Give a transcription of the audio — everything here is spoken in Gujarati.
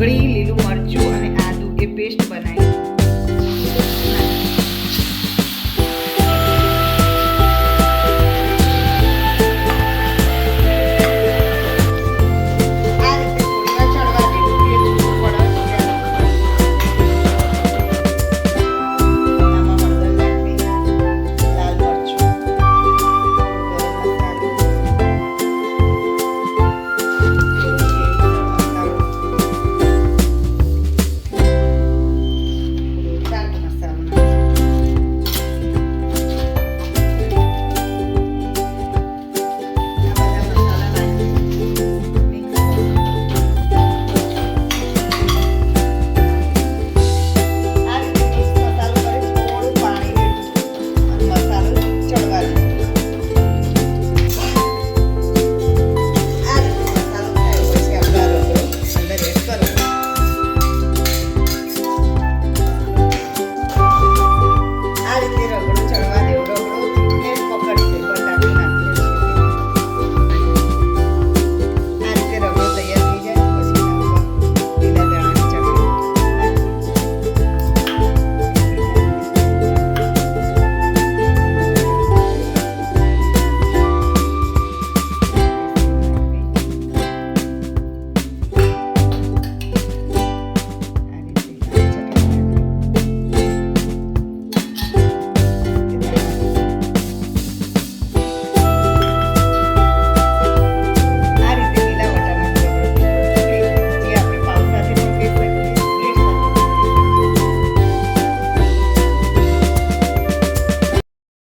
ડુંગળી લીલું મરચું અને આદુ એ પેસ્ટ બનાવી.